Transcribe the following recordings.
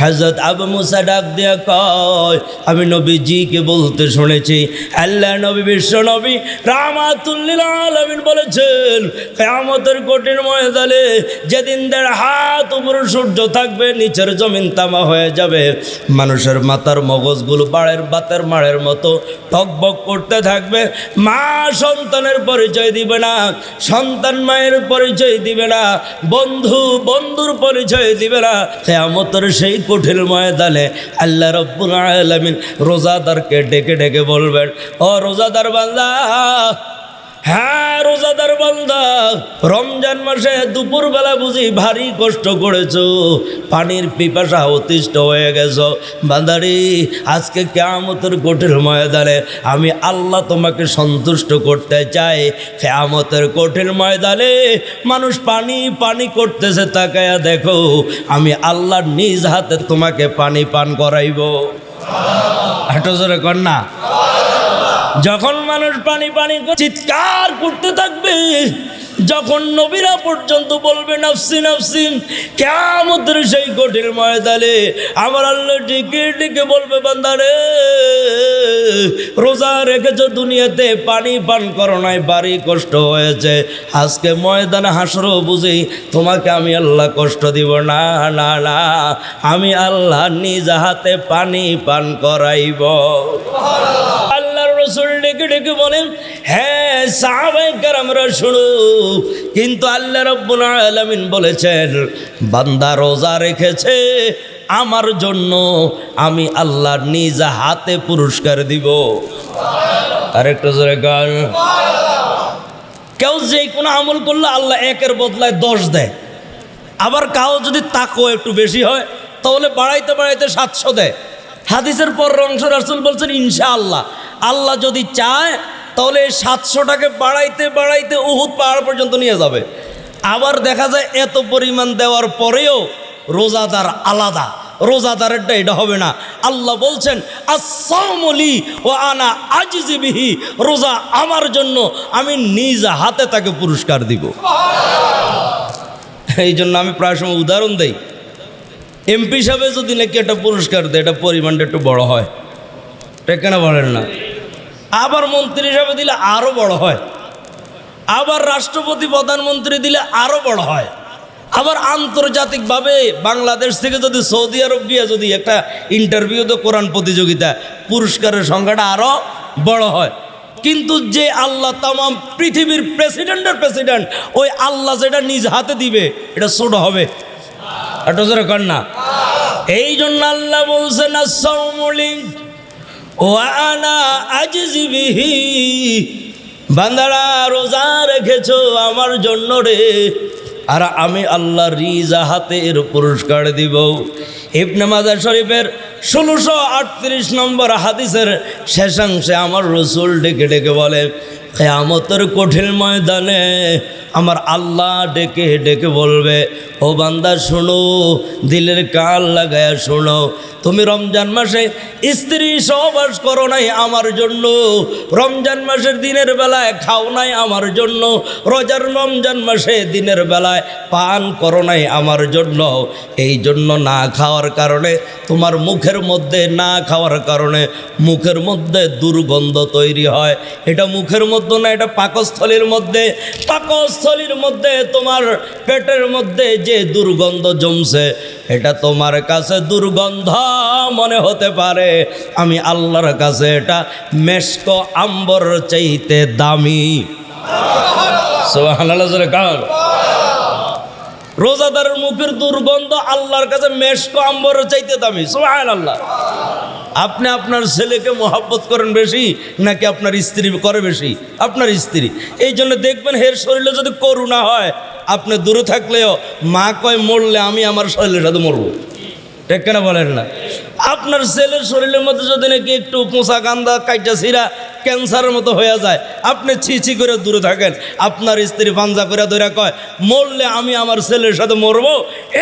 হজরত আবু মুসা ডাক দিয়া কয়, আমি নবীজিকে বলতে শুনেছি, আল্লাহ নবী, বিশ্ব নবী রামাতুল্লিল আলমিন বলেছেন, কেয়ামতের কঠিন ময়দানে যেদিন দেড় হাত উপরে সূর্য থাকবে, নিচের জমিন তামা হয়ে যাবে। মানুষের মাথার মগজগুলো বাড়ের বাতের মাড়ের মতো টকবক করতে থাকবে। মা সন্তানের পরিচয় দিবে না, সন্তান মায়ের পরিচয় দিবে না, বন্ধু, বন্ধুর পরিচয় দিবে না। কেয়ামতের সেই কঠিন ময়দানে আল্লাহ রব্বুল আলমিন রোজাদারকে ডেকে ডেকে বলবেন ও রোজাদার বান্দা হ্যাঁ রোজাদার বান্দা, রমজান মাসে দুপুরবেলা বুঝি ভারী কষ্ট করেছ। পানির পিপাসা অতিষ্ঠ হয়ে গেছো। বান্দারি, আজকে কেয়ামতের কঠিন ময়দানে আমি আল্লাহ তোমাকে সন্তুষ্ট করতে চাই। কেয়ামতের কঠিন ময়দানে মানুষ পানি পানি করতেছে, তাকায়া দেখো, আমি আল্লাহ নিজ হাতে তোমাকে পানি পান করাইব। হাঁটো জোরে কর না। যখন মানুষ পানি পানি করে চিৎকার করতে থাকবে, যখন নবীরা পর্যন্ত বলবে, নাফসি নাফসি কেমতের সেই কঠিন ময়দানে আমার আল্লাহ ডেকে ডেকে বলবে, বান্দারে, রোজা রেখেছ দুনিয়াতে, পানি পান করো নাই বাড়ি কষ্ট হয়েছে। আজকে ময়দানে হাসরো বুঝি, তোমাকে আমি আল্লাহ কষ্ট দিব। না না না, আমি আল্লাহ নিজ হাতে পানি পান করাইব। ডেকে বলেন হ্যাঁ সাহাবাইকার আমরা শুনো, কিন্তু আল্লাহ রব্বুল আলামিন বলেছেন, বান্দা রোজা রেখেছে, আমার জন্য আমি আল্লাহ নিজ হাতে পুরস্কার দিব। আরেকটা গান। কেউ যে কোনো আমল করলে আল্লাহ একের বদলায় দশ দেয়। আবার কাউ যদি তাকো একটু বেশি হয়, তাহলে বাড়াইতে বাড়াইতে সাতশো দেয়। হাদিসের পর অংশ রাসুল বলছেন, ইনশাআল্লাহ আল্লাহ যদি চায়, তাহলে সাতশোটাকে বাড়াইতে বাড়াইতে উহুদ পাহাড় পর্যন্ত নিয়ে যাবে। আবার দেখা যায় এত পরিমাণ দেওয়ার পরেও রোজাদার আলাদা। রোজাদারেরটা এটা হবে না। আল্লাহ বলছেন আসামলি ও আনা আজিজিবিহি রোজা আমার জন্য আমি নিজ হাতে তাকে পুরস্কার দিব। এই জন্য আমি প্রায় সময় উদাহরণ দেই। এমপি সাহেবে যদি নাকি একটা পুরস্কার দেয়, এটা পরিমাণটা একটু বড় হয়। এটা কেন বলেন না? আবার মন্ত্রী হিসাবে দিলে আরও বড় হয়। আবার রাষ্ট্রপতি, প্রধানমন্ত্রী দিলে আরও বড় হয়। আবার আন্তর্জাতিকভাবে বাংলাদেশ থেকে যদি সৌদি আরব গিয়ে যদি একটা ইন্টারভিউতে কোরআন প্রতিযোগিতা, পুরস্কারের সংখ্যাটা আরও বড় হয়। কিন্তু যে আল্লাহ তাম পৃথিবীর প্রেসিডেন্টের প্রেসিডেন্ট, ওই আল্লাহ যেটা নিজ হাতে দিবে, এটা ছোট হবে। এটা না। এই জন্য আল্লাহ বলছেন আসসালামুলিং ও আনা আজিবিহি বান্দারা রোজা রেখেছ আমার জন্য রে। আর আমি আল্লাহ রিজা হাতের পুরস্কার দিব। ইবনে মাজার শরীফের ষোলোশো আটত্রিশ নম্বর হাদিসের শেষাংশে আমার রসুল ডেকে ডেকে বলে, কেয়ামতের কঠিন ময়দানে আমার আল্লাহ ডেকে ডেকে বলবে, ও বান্দা, শোনো, দিলের কান লাগায়া শোনো। তুমি রমজান মাসে স্ত্রী সহবাস করো নাই আমার জন্য, রমজান মাসের দিনের বেলায় খাও নাই আমার জন্য, রোজার রমজান মাসে দিনের বেলায় পান করো নাই আমার জন্য। এই জন্য না খাওয়ার কারণে তোমার মুখের মধ্যে না খাওয়ার কারণে মুখের মধ্যে দুর্গন্ধ তৈরি হয়। এটা মুখের মধ্যে না, এটা পাকস্থলীর মধ্যে। পাকস্থলীর মধ্যে তোমার পেটের মধ্যে যে দুর্গন্ধ জমছে, এটা তোমার কাছে দুর্গন্ধ মনে হতে পারে। আমি আল্লাহর কাছে এটা মেশক আম্বর চাইতে দামি। কার রোজাদারের মুখের দুর্গন্ধ আল্লাহর কাছে মেশক আম্বর চাইতে দামি। আল্লাহ আপনি আপনার ছেলেকে মহাব্বত করেন বেশি, নাকি আপনার স্ত্রী করে বেশি? আপনার স্ত্রী। এই জন্য দেখবেন হের শরীরে যদি করুণা হয়, আপনি দূরে থাকলেও মা কয়, মরলে আমি আমার শরীরের সাথে মরবো। ঠিক কেন বলেন না? আপনার ছেলের শরীরের মধ্যে যদি নাকি একটু পোঁচা কান্দা কাইটা ছিঁড়া ক্যান্সারের মতো হয়ে যায়, আপনি ছি ছি করে দূরে থাকেন। আপনার স্ত্রী পাঞ্জা করে ধরে কয়, মরলে আমি আমার ছেলের সাথে মরবো,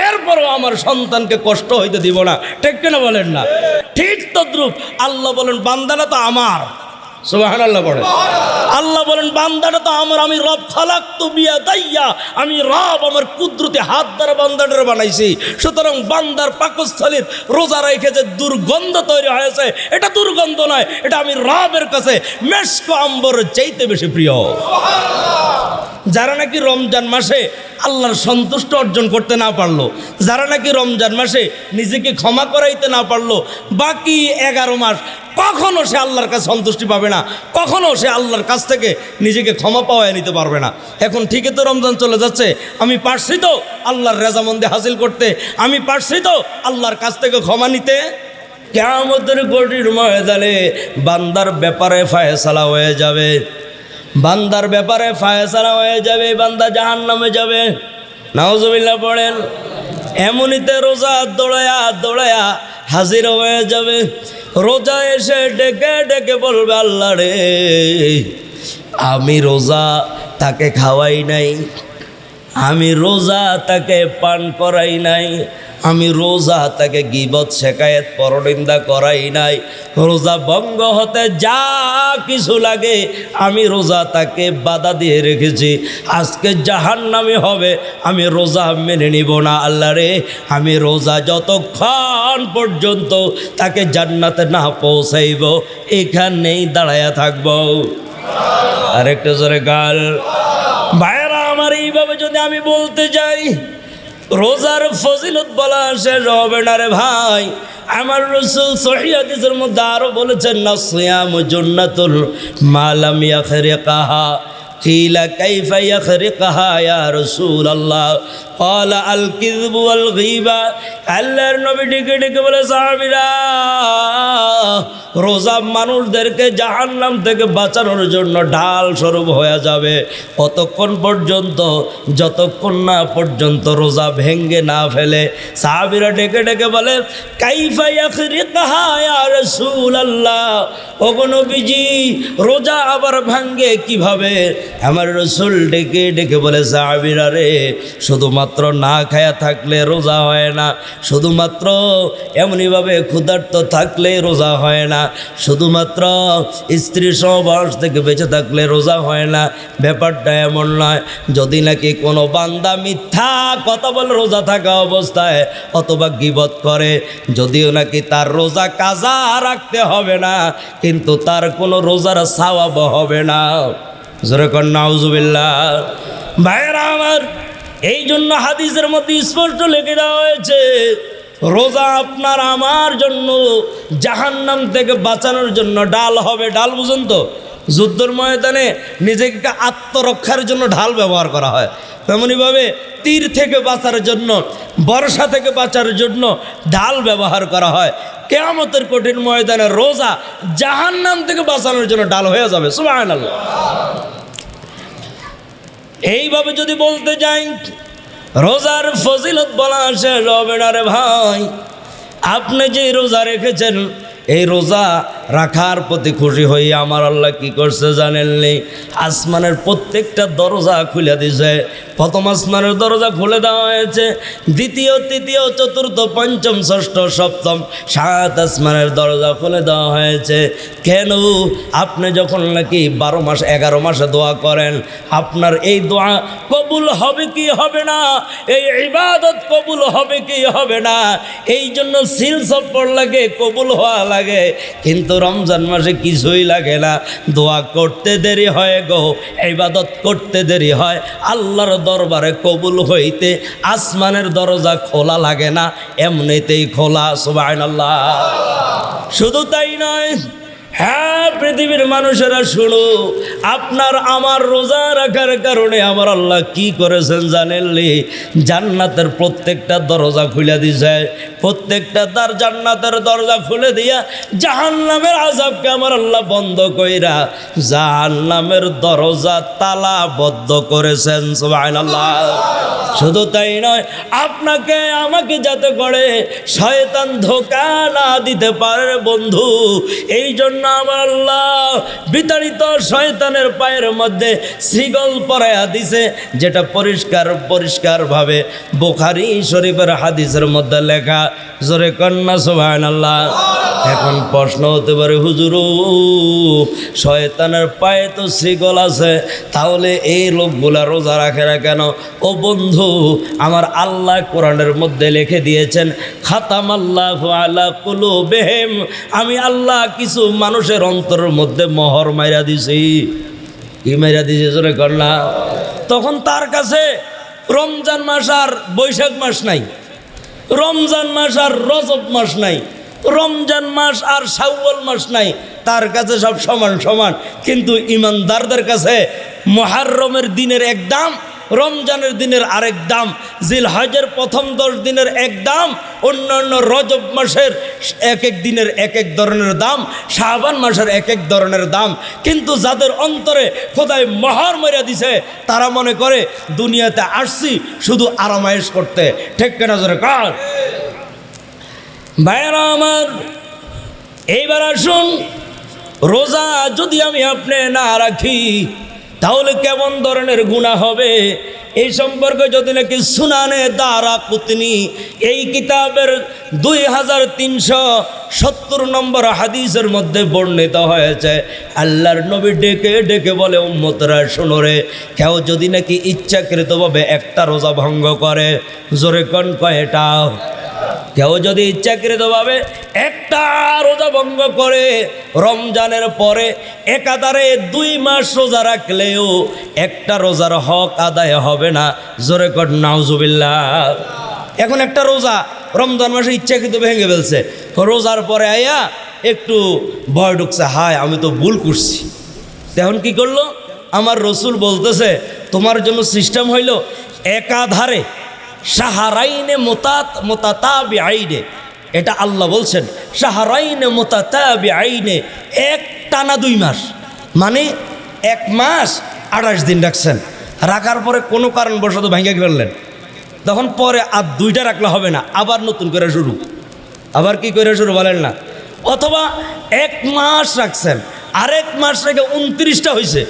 এরপরও আমার সন্তানকে কষ্ট হইতে দিব না। ঠিক কেন বলেন না? ঠিক তদ্রুপ, আল্লাহ বলেন বান্দানা তো আমার। আল্লাহ বলেন, বান্দাটা তো আমার, আমি রব খালাক তো দাইয়া আমি রব আমার কুদরতি হাত দ্বারা বান্দাটারে বানাইছি। সুতরাং বান্দার পাকস্থলীর রোজা রেখে দুর্গন্ধ তৈরি হয়েছে, এটা দুর্গন্ধ নয়, এটা আমি রবের কাছে মেশক আম্বর চাইতে বেশি প্রিয়। যারা নাকি রমজান মাসে আল্লাহর সন্তুষ্ট অর্জন করতে না পারল, যারা নাকি রমজান মাসে নিজেকে ক্ষমা করাইতে না পারল, বাকি এগারো মাস কখনো সে আল্লাহর কাছে সন্তুষ্টি পাবে না, কখনো সে আল্লাহর কাছ থেকে নিজেকে ক্ষমা পাওয়ায় নিতে পারবে না। এখন ঠিকই তো রমজান চলে যাচ্ছে, আমি পারছি তো আল্লাহর রেজামন্দি হাসিল করতে, আমি পারছি তো আল্লাহর কাছ থেকে ক্ষমা নিতে। কেমতের গটির ময়দানে বান্দার ব্যাপারে ফায়সালা হয়ে যাবে, বান্দার ব্যাপারে ফায়সালা হয়ে যাবে, বান্দা জাহান নামে যাবে। নাওজবিল্লা পড়েন, এমনিতে রোজা দৌড়ায়া দৌড়ায়া হাজির হয়ে যাবে। রোজা এসে ডেকে ডেকে বলবে, আল্লাহ রে, আমি রোজা তাকে খাওয়াই নাই, আমি রোজা তাকে পান করাই নাই আমি রোজা তাকে গিবত শেখায়ত পরনিন্দা করাই নাই। রোজা ভঙ্গ হতে যা কিছু লাগে, আমি রোজা তাকে বাধা দিয়ে রেখেছি। আজকে জাহান নামে হবে, আমি রোজা মেনে নিব না। আল্লাহ রে, আমি রোজা যতক্ষণ পর্যন্ত তাকে জান্নাতে না পৌঁছাইব, এখানেই দাঁড়ায়া থাকব। আরেকটা জোরে গাল। ভাইয়েরা, আমার এইভাবে যদি আমি বলতে যাই রোজার ফজিলত বলা শেষ হবে না রে ভাই। আমার রসুল সহিদের মধ্যে আরও বলেছেন, না সিয়াম জন্নাতুল মালামিয়া ফেরে কাহা قيل كيف يخرقها يا رسول الله قال الكذب والغيبة আল্লাহর নবী ডেকে ডেকে বলে সাহাবীরা রোজা মানুষদেরকে জাহান্নাম থেকে বাঁচানোর জন্য ঢাল স্বরূপ হয়ে যাবে কতক্ষণ পর্যন্ত যতক্ষণ না পর্যন্ত রোজা ভেঙ্গে না ফেলে সাহাবীরা ডেকে ডেকে বলে কাইফা ইয়াখরিকাহা ইয়া রাসূলুল্লাহ ওগো নবীজি রোজা আবার ভাঙ্গে কিভাবে আমার রসুল ডেকে ডেকে বলে, সাহাবিরা রে, শুধুমাত্র না খায়া থাকলে রোজা হয় না। শুধুমাত্র এমনিভাবে ক্ষুধার্ত থাকলে রোজা হয় না। শুধুমাত্র স্ত্রী সহবাস থেকে বেঁচে থাকলে রোজা হয় না। ব্যাপারটা এমন নয়, যদি নাকি কোনো বান্দা মিথ্যা কথা বলে রোজা থাকা অবস্থায় অথবা গিবত করে, যদিও নাকি তার রোজা কাজা রাখতে হবে না, কিন্তু তার কোনো রোজার সাওয়াব হবে না। যেরকম নাউজুবিল্লা ভাইয়েরা আমার, এই জন্য হাদিসের মধ্যে স্পষ্ট লিখে দেওয়া হয়েছে, রোজা আপনার আমার জন্য জাহান্নাম থেকে বাঁচানোর জন্য ডাল হবে। ডাল বুঝুন তো? যুদ্ধর ময়দানে নিজেকে আত্মরক্ষার জন্য ঢাল ব্যবহার করা হয়। তেমনইভাবে তীর থেকে বাঁচার জন্য, বর্ষা থেকে বাঁচার জন্য ঢাল ব্যবহার করা হয়। কেয়ামতের কঠিন ময়দানে রোজা জাহান্নাম থেকে বাঁচানোর জন্য ডাল হয়ে যাবে সুবাহ এইভাবে যদি বলতে যাই, রোজার ফজিলত বলা আসে রবে না রে ভাই। আপনি যে রোজা রেখেছেন এই রোজা রাখার প্রতি খুশি হয়ে আমার আল্লাহ কি করছে জানেননি আসমানের প্রত্যেকটা দরজা খুলে দিছে। প্রথম আসমানের দরজা খুলে দেওয়া হয়েছে। দ্বিতীয়, তৃতীয়, চতুর্থ, পঞ্চম, ষষ্ঠ, সপ্তম, সাত আসমানের দরজা খুলে দেওয়া হয়েছে। কেন? আপনি যখন নাকি বারো মাস, এগারো মাসে দোয়া করেন, আপনার এই দোয়া কবুল হবে কি হবে না? এই ইবাদত কবুল হবে কি হবে না? এই জন্য সিল সপ্পর লাগে কবুল হওয়া লাগে, কিন্তু রমজান মাসে কিছুই লাগে না। দোয়া করতে দেরি হয় গো, ইবাদত করতে দেরি হয়। আল্লাহর দরবারে কবুল হইতে আসমানের দরজা খোলা লাগে না, এমনিতেই খোলা সুবাহ শুধু তাই নয় হ্যাঁ পৃথিবীর মানুষেরা শুনো, আপনার আমার রোজা রাখার কারণে আমার আল্লাহ কি করেছেন জানেনলি জান্নাতের প্রত্যেকটা দরজা খুলে দিছে। প্রত্যেকটা তার জান্নাতের দরজা খুলে দিয়া জাহান্নামের আজাবকে আমার আল্লাহ বন্ধ কইরা জাহান্নামের দরজা তালা বদ্ধ করেছেন, সুবহানাল্লাহ। শুধু তাই নয়, আপনাকে আমাকে যাতে করে শয়তান ধোকা না দিতে পারে বন্ধু এই জন্য আল্লাহ। বিতাড়িত শয়তানের পায়ের মধ্যে শ্রীগল দিছে, যেটা পরিষ্কার বোখারি শরীফের হাদিসের মধ্যে লেখা, জোরে কন্যা আল্লাহ এখন প্রশ্ন হতে পারে, হুজুরু, শয়তানের পায়ে তো শ্রীগল আছে, তাহলে এই লোকগুলা রোজা রাখে না কেন? ও বন্ধু, আমার আল্লাহ কোরআনের মধ্যে লিখে দিয়েছেন খাতাম আল্লাহ আলা কুলু বেহেম আমি আল্লাহ কিছু মানুষের অন্তরের মধ্যে মহর মাইরা দিছি। কি মাইরা দিছে, জোরে করলা তখন তার কাছে রমজান মাস আর বৈশাখ মাস নাই। রমজান মাস আর রজব মাস নাই। রমজান মাস আর শাওয়াল মাস নাই। তার কাছে সব সমান সমান। কিন্তু ইমানদারদের কাছে মহারমের দিনের এক দাম রমজানের দিনের আরেক দাম জিল হজের প্রথম দশ দিনের এক দাম, অন্যান্য রজব মাসের এক এক দিনের এক এক ধরনের দাম শাহবান মাসের এক এক ধরনের দাম। কিন্তু যাদের অন্তরে খোদায় মহার মরিয়া দিছে, তারা মনে করে, দুনিয়াতে আসছি শুধু আরামায়েশ করতে। ঠিক কেনা জোরে কার? ভাইয়েরা আমার, এইবার আসুন, রোজা যদি আমি আপনি না রাখি তাহলে কেমন ধরনের গুণা হবে? এই সম্পর্কে যদি নাকি সুনানে দ্বারা কুতনি, এই কিতাবের দুই হাজার তিনশো সত্তর নম্বর হাদিসের মধ্যে বর্ণিত হয়েছে, আল্লাহর নবী ডেকে ডেকে বলে, উম্মতরা শোনরে কেউ যদি নাকি ইচ্ছাকৃতভাবে একটা রোজা ভঙ্গ করে, জোরে কন কয়টা? কেউ যদি ইচ্ছাকৃতভাবে একটা রোজা ভঙ্গ করে, রমজানের পরে একাধারে দুই মাস রোজা রাখলেও একটা রোজার হক আদায় হবে না। জোরে কর, নাউজুবিল্লাহ। এখন একটা রোজা রমজান মাসে ইচ্ছাকৃত ভেঙে ফেলছে। রোজার পরে আয়া একটু ভয় ঢুকছে, হায়, আমি তো ভুল করছি। তখন কি করল? আমার রসুল বলতেছে, তোমার জন্য সিস্টেম হইল একাধারে সাহারাইনে মোতাত মোতাতাবি আইনে এটা আল্লাহ বলছেন সাহারাইনে মোতাতাবি আইনে এক টানা দুই মাস। মানে এক মাস আঠাশ দিন রাখছেন। রাখার পরে কোনো কারণবশত ভেঙে ফেললেন। তখন পরে আর দুইটা রাখলে হবে না, আবার নতুন করে শুরু। আবার কি করে শুরু বলেন না? অথবা এক মাস রাখছেন, আরেক মাস রেখে উনত্রিশটা হয়েছে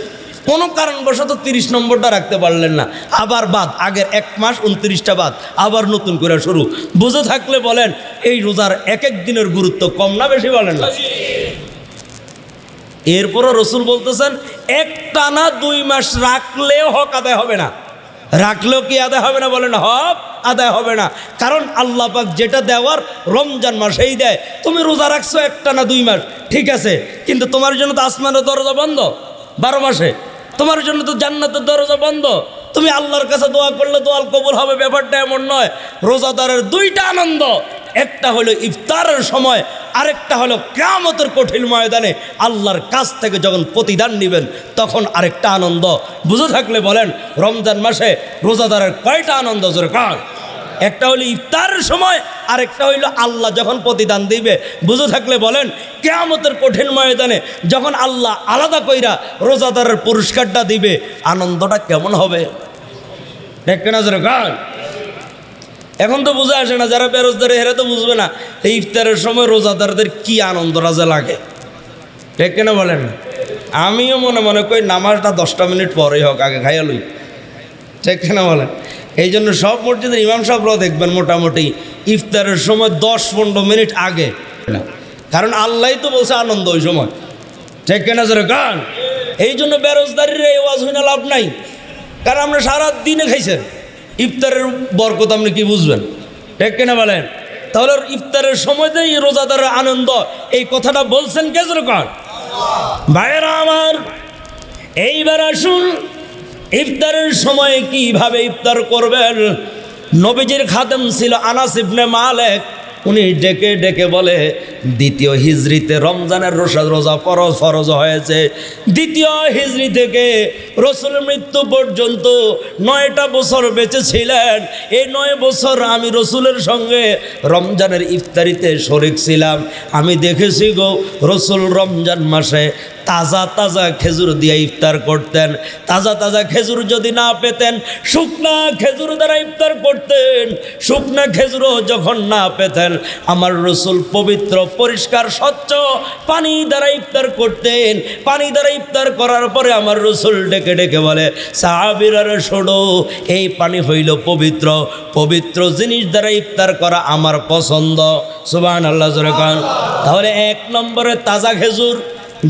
কোনো কারণবশত তিরিশ নম্বরটা রাখতে পারলেন না। আবার বাদ, আগের এক মাস উনত্রিশটা বাদ, আবার নতুন করে শুরু। বুঝে থাকলে বলেন, এই রোজার এক এক দিনের গুরুত্ব কম না বেশি বলেন না। এরপরও রসুল বলতেছেন এক টানা দুই মাস রাখলেও হক আদায় হবে না। রাখলেও কি আদায় হবে না বলেন, হক আদায় হবে না। কারণ আল্লাহ পাক যেটা দেওয়ার রমজান মাসেই দেয়। তুমি রোজা রাখছো এক টানা দুই মাস, ঠিক আছে। কিন্তু তোমার জন্য তো আসমানের দরজা বন্ধ, বারো মাসে। তোমার জন্য তো জান্নাতের দরজা বন্ধ। তুমি আল্লাহর কাছে দোয়া করলে দোয়াল কবুল হবে, ব্যাপারটা এমন নয়। রোজাদারের দুইটা আনন্দ, একটা হলো ইফতারের সময়, আরেকটা হলো কেয়ামতের কঠিন ময়দানে। আল্লাহর কাছ থেকে যখন প্রতিদান নেবেন, তখন আরেকটা আনন্দ। বুঝে থাকলে বলেন, রমজান মাসে রোজাদারের কয়টা আনন্দ জোরে একটা হলো ইফতারের সময় আরেকটা হইল আল্লাহ যখন প্রতিদান দিবে। বুঝে থাকলে বলেন, কেয়ামতের কঠিন ময়দানে যখন আল্লাহ আলাদা কইরা রোজাদারের পুরস্কারটা দিবে, আনন্দটা কেমন হবে? দেখ না কার এখন তো বুঝে আসে না, যারা বেরোজদারে হেরে তো বুঝবে না এই ইফতারের সময় রোজাদারদের কি আনন্দ রাজা লাগে। ঠিক কেন বলেন, আমিও মনে মনে করি নামাজটা দশটা মিনিট পরেই হোক, আগে খাইয়া লই। ঠিক কেন বলেন এই জন্য সব মসজিদের ইমাম সাহেবরাও দেখবেন মোটামুটি ইফতারের সময় দশ পনেরো মিনিট আগে। কারণ আল্লাহ তো বলছে আনন্দ ওই সময়। ঠিক কেনা জোরে গান এই জন্য বেরোজদারির এই ওয়াজ হইনা লাভ নাই। কারণ আমরা সারা দিনে খাইছেন। ইফতারের বরকত আপনি কি বুঝবেন? ঠিক কেনা বলেন? তাহলে ইফতারের সময়তেই রোজাদারের আনন্দ, এই কথাটা বলছেন কে কার ভাইয়েরা আমার, এইবার আসুন ইফতারের সময় কীভাবে ইফতার করবেন? নবীজির খাদেম ছিল আনাস ইবনে মালেক। উনি ডেকে ডেকে বলে, দ্বিতীয় হিজড়িতে রমজানের রোজা রোজা ফরজ ফরজ হয়েছে। দ্বিতীয় হিজড়ি থেকে রসুল মৃত্যু পর্যন্ত নয়টা বছর বেঁচে ছিলেন এই নয় বছর আমি রসুলের সঙ্গে রমজানের ইফতারিতে শরিক ছিলাম। আমি দেখেছি গো, রসুল রমজান মাসে তাজা তাজা খেজুর দিয়ে ইফতার করতেন। তাজা তাজা খেজুর যদি না পেতেন, শুকনা খেজুর দ্বারা ইফতার করতেন। শুকনা খেজুরও যখন না পেতেন, আমার রসুল পবিত্র, পরিষ্কার, স্বচ্ছ পানি দ্বারা ইফতার করতেন। পানি দ্বারা ইফতার করার পরে আমার রসুল ডেকে ডেকে বলে সাহাবিরার শোনো, এই পানি হইল পবিত্র। পবিত্র জিনিস দ্বারা ইফতার করা আমার পছন্দ। সুবান আল্লাহ তাহলে এক নম্বরে তাজা খেজুর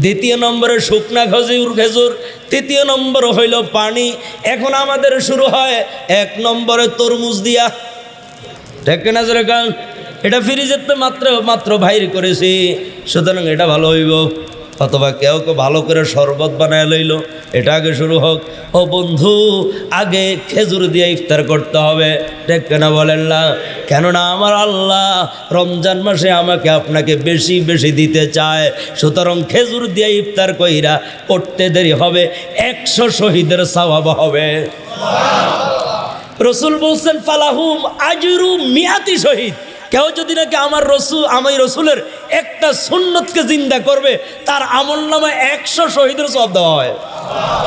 দ্বিতীয় নম্বরে শুকনা খজুর, খেজুর। তৃতীয় নম্বর হইল পানি। এখন আমাদের শুরু হয় এক নম্বরে তরমুজ দিয়া। ঠিক না জোরে এটা ফ্রিজের তো মাত্র মাত্র বাইর করেছি। সুতরাং এটা ভালো হইব। অথবা কেউ কেউ ভালো করে শরবত বানায় লইল। এটা আগে শুরু হোক। ও বন্ধু আগে খেজুর দিয়ে ইফতার করতে হবে। ঠিক কেনা বলেন না? কেননা আমার আল্লাহ রমজান মাসে আমাকে আপনাকে বেশি বেশি দিতে চায়। সুতরাং খেজুর দিয়ে ইফতার কইরা করতে দেরি হবে। একশো শহীদের স্বভাব হবে। রসুল বলছেন ফালাহুম আজরু মিয়াতি শহীদ। কেউ যদি নাকি আমার রসুল, আমি রসুলের একটা সুন্নতকে জিন্দা করবে, তার আমল নামে একশো শহীদের সব দেওয়া হয়।